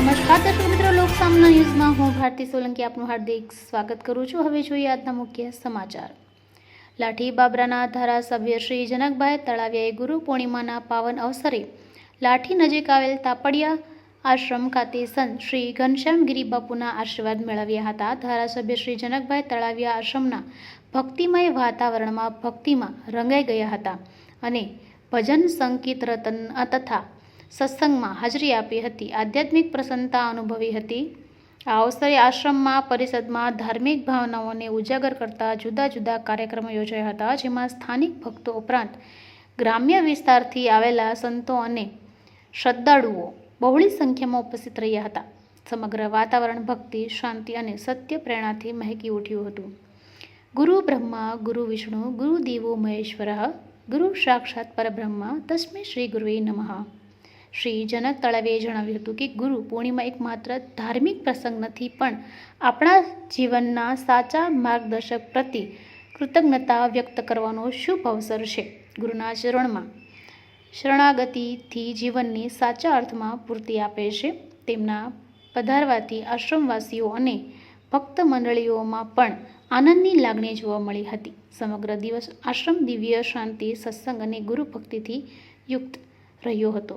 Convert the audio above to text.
નમસ્કાર દર્શક મિત્રો, લોકસામના ન્યૂઝમાં હું ભારતી સોલંકી આપનું હાર્દિક સ્વાગત કરું છું. હવે જોઈએ આજના મુખ્ય સમાચાર. લાઠી બાબરાના ધારાસભ્ય શ્રી જનકભાઈ તળાવિયાએ ગુરુ પૂર્ણિમાના પાવન અવસરે લાઠી નજીક આવેલ તાપડિયા આશ્રમ ખાતે સંત શ્રી ઘનશ્યામગીરી બાપુના આશીર્વાદ મેળવ્યા હતા. ધારાસભ્ય શ્રી જનકભાઈ તળાવિયા આશ્રમના ભક્તિમય વાતાવરણમાં ભક્તિમાં રંગાઈ ગયા હતા અને ભજન સંગીત રતન તથા સત્સંગમાં હાજરી આપી હતી, આધ્યાત્મિક પ્રસન્નતા અનુભવી હતી. આ અવસરે આશ્રમમાં, પરિષદમાં ધાર્મિક ભાવનાઓને ઉજાગર કરતા જુદા જુદા કાર્યક્રમો યોજાયા હતા, જેમાં સ્થાનિક ભક્તો ઉપરાંત ગ્રામ્ય વિસ્તારથી આવેલા સંતો અને શ્રદ્ધાળુઓ બહોળી સંખ્યામાં ઉપસ્થિત રહ્યા હતા. સમગ્ર વાતાવરણ ભક્તિ, શાંતિ અને સત્ય પ્રેરણાથી મહેકી ઉઠ્યું હતું. ગુરુ બ્રહ્મા, ગુરુ વિષ્ણુ, ગુરુ દેવો મહેશ્વર, ગુરુ સાક્ષાત પરબ્રહ્મા, તસ્મે શ્રી ગુરુએ નમઃ. શ્રી જનક તળાવે જણાવ્યું હતું કે ગુરુ પૂર્ણિમા એક માત્ર ધાર્મિક પ્રસંગ નથી, પણ આપણા જીવનના સાચા માર્ગદર્શક પ્રતિ કૃતજ્ઞતા વ્યક્ત કરવાનો શુભ અવસર છે. ગુરુના ચરણમાં શરણાગતિથી જીવનની સાચા અર્થમાં પૂર્તિ આપે છે. તેમના પધારવાથી આશ્રમવાસીઓ અને ભક્ત મંડળીઓમાં પણ આનંદની લાગણી જોવા મળી હતી. સમગ્ર દિવસ આશ્રમ દિવ્ય શાંતિ, સત્સંગ અને ગુરુ ભક્તિથી યુક્ત રહ્યો હતો.